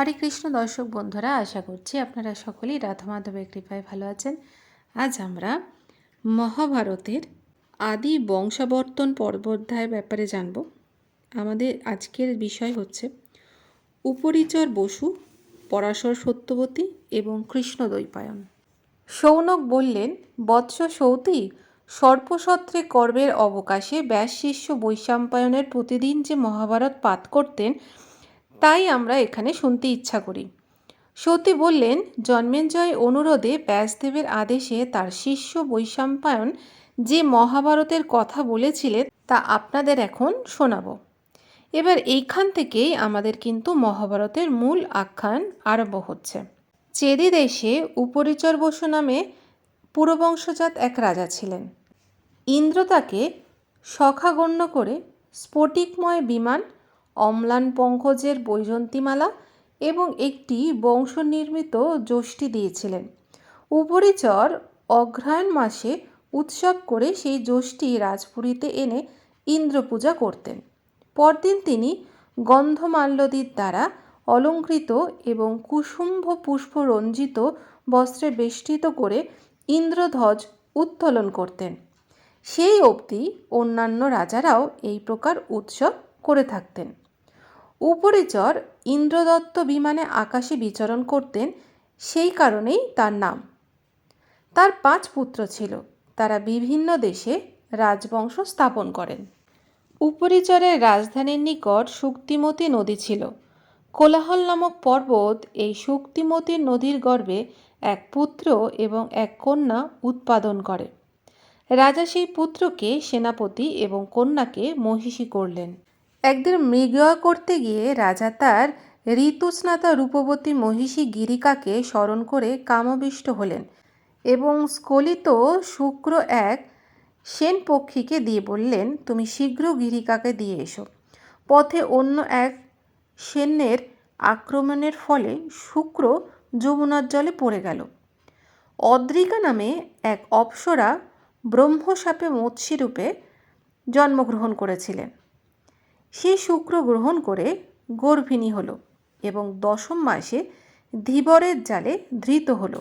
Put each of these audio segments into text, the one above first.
হরে কৃষ্ণ দর্শক বন্ধুরা, আশা করছি আপনারা সকলেই রাধা মাধবের কৃপায় ভালো আছেন। আজ আমরা মহাভারতের আদি বংশাবর্তন পর্বোধ্যায়ের ব্যাপারে জানব। আমাদের আজকের বিষয় হচ্ছে উপরিচর বসু, পরাশর সত্যবতী এবং কৃষ্ণ দ্বৈপায়ন। সৌনক বললেন, বৎস সৌতি, সর্পসত্রে কর্মের অবকাশে ব্যাস শিষ্য বৈশাম্পায়নের প্রতিদিন যে মহাভারত পাঠ করতেন তাই আমরা এখানে শুনতে ইচ্ছা করি। সতী বললেন, জন্মেঞ্জয় অনুরোধে ব্যাসদেবের আদেশে তার শিষ্য বৈশাম্পায়ন যে মহাভারতের কথা বলেছিলেন, তা আপনাদের এখন শোনাব। এবার এইখান থেকেই আমাদের কিন্তু মহাভারতের মূল আখ্যান আরম্ভ হচ্ছে। চেদি দেশে উপরিচর বসু নামে পুরবংশজাত এক রাজা ছিলেন। ইন্দ্র তাকে সখা গণ্য করে স্ফটিকময় বিমান অম্লান পঙ্কজের বৈজন্তীমালা এবং একটি বংশনির্মিত যষ্টি দিয়েছিলেন। উপরিচর অগ্রহায়ণ মাসে উৎসব করে সেই যষ্টি রাজপুরীতে এনে ইন্দ্র পূজা করতেন। পরদিন তিনি গন্ধমাল্যদির দ্বারা অলঙ্কৃত এবং কুসুম্ভ পুষ্প রঞ্জিত বস্ত্রে বেষ্টিত করে ইন্দ্রধ্বজ উত্তোলন করতেন। সেই অবধি অন্যান্য রাজারাও এই প্রকার উৎসব করে থাকতেন। উপরিচর ইন্দ্রদত্ত বিমানে আকাশে বিচরণ করতেন, সেই কারণেই তার নাম। তার পাঁচ পুত্র ছিল, তারা বিভিন্ন দেশে রাজবংশ স্থাপন করেন। উপরিচরের রাজধানীর নিকট শুক্তিমতী নদী ছিল। কোলাহল নামক পর্বত এই শুক্তিমতী নদীর গর্ভে এক পুত্র এবং এক কন্যা উৎপাদন করে। রাজা সেই পুত্রকে সেনাপতি এবং কন্যাকে মহিষী করলেন। একদিন মৃগয়া করতে গিয়ে রাজা তার ঋতুস্নাতা রূপবতী মহিষী গিরিকাকে স্মরণ করে কামবিষ্ট হলেন এবং স্খলিত শুক্র এক সেন পক্ষীকে দিয়ে বললেন, তুমি শীঘ্র গিরিকাকে দিয়ে এসো। পথে অন্য এক সেনের আক্রমণের ফলে শুক্র যমুনার জলে পড়ে গেল। অদ্রিকা নামে এক অপ্সরা ব্রহ্মসাপে মৎস্যরূপে জন্মগ্রহণ করেছিলেন। সে শুক্র গ্রহণ করে গর্ভিণী হলো এবং দশম মাসে ধীবরের জালে ধৃত হল।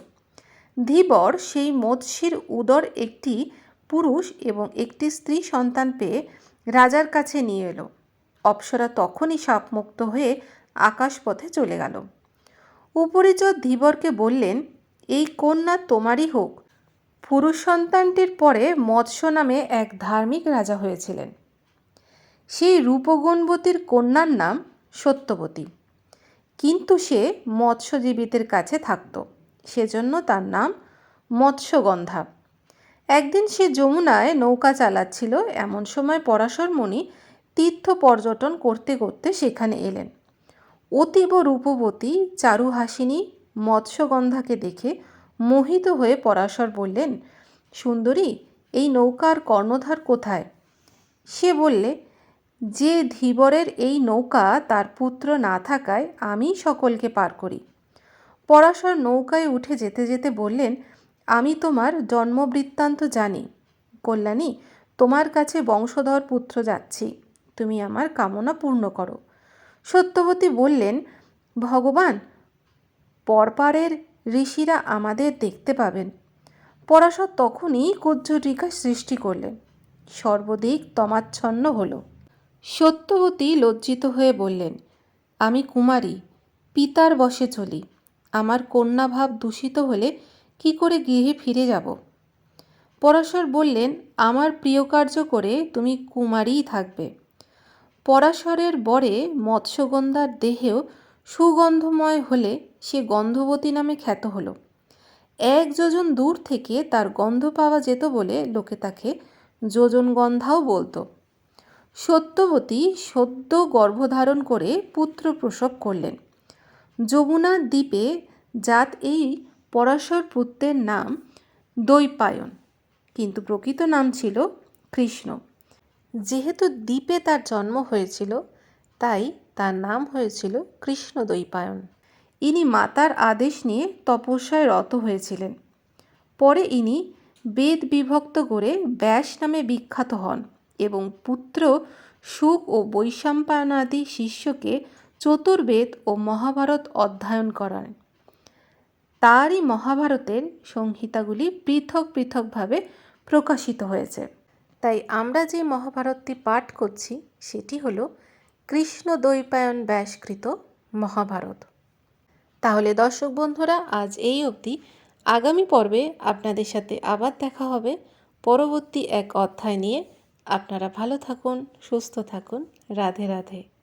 ধীবর সেই মৎস্যের উদর একটি পুরুষ এবং একটি স্ত্রী সন্তান পেয়ে রাজার কাছে নিয়ে এলো। অপ্সরা তখনই সাপমুক্ত হয়ে আকাশপথে চলে গেল। উপরিচর ধীবরকে বললেন, এই কন্যা তোমারই হোক। পুরুষ সন্তানটির পরে মৎস্য নামে এক ধার্মিক রাজা হয়েছিলেন। সেই রূপগুণবতীর কন্যার নাম সত্যবতী। কিন্তু সে মৎস্যজীবীদের কাছে থাকত। সেজন্য তার নাম মৎস্যগন্ধা। একদিন সে যমুনায় নৌকা চালাচ্ছিল। এমন সময় পরাশরমণি তীর্থ পর্যটন করতে করতে সেখানে এলেন। অতীব রূপবতী চারুহাসিনী মৎস্যগন্ধাকে দেখে মোহিত হয়ে পরাশর বললেন, সুন্দরী, এই নৌকার কর্ণধার কোথায়? সে বললে যে ধীবরের এই নৌকা তার পুত্র না থাকায় আমি সকলকে পার করি। পরাশর নৌকায় উঠে যেতে যেতে বললেন, আমি তোমার জন্মবৃত্তান্ত জানি। কল্যাণী, তোমার কাছে বংশধর পুত্র যাচ্ছি। তুমি আমার কামনা পূর্ণ করো। সত্যবতী বললেন, ভগবান, পরপারের ঋষিরা আমাদের দেখতে পাবেন। পরাশর তখনই কুজ্জটিকা সৃষ্টি করলেন। সর্বদিক তমাচ্ছন্ন হলো। সত্যবতী লজ্জিত হয়ে বললেন, আমি কুমারী, পিতার বসে চলি। আমার কন্যাভাব দূষিত হলে কি করে গৃহে ফিরে যাব? পরাশর বললেন, আমার প্রিয় কার্য করে তুমি কুমারীই থাকবে। পরাশরের বরে মৎস্যগন্ধার দেহেও সুগন্ধময় হলে সে গন্ধবতী নামে খ্যাত হলো। এক যোজন দূর থেকে তার গন্ধ পাওয়া যেত বলে লোকে তাকে যোজন গন্ধাও বলতো। সত্যবতী সদ্য গর্ভধারণ করে পুত্র প্রসব করলেন। যমুনা দ্বীপে জাত এই পরাশর পুত্রের নাম দৈপায়ন। কিন্তু প্রকৃত নাম ছিল কৃষ্ণ। যেহেতু দ্বীপে তার জন্ম হয়েছিল, তাই তার নাম হয়েছিল কৃষ্ণ দৈপায়ন। ইনি মাতার আদেশ নিয়ে তপস্যায় রত হয়েছিলেন। পরে ইনি বেদ বিভক্ত করে ব্যাস নামে বিখ্যাত হন। এবং পুত্র সুখ ও বৈশাম্পায়নাদি শিষ্যকে চতুর্বেদ ও মহাভারত অধ্যয়ন করান তারই মহাভারতের সংহিতাগুলি পৃথক পৃথকভাবে প্রকাশিত হয়েছে। তাই আমরা যে মহাভারতটি পাঠ করছি, সেটি হল কৃষ্ণ দ্বৈপায়ন ব্যাসকৃত মহাভারত। তাহলে দর্শক বন্ধুরা, আজ এই অবধি। আগামী পর্বে আপনাদের সাথে আবার দেখা হবে পরবর্তী এক অধ্যায় নিয়ে। আপনারা ভালো থাকুন সুস্থ থাকুন। রাধে রাধে।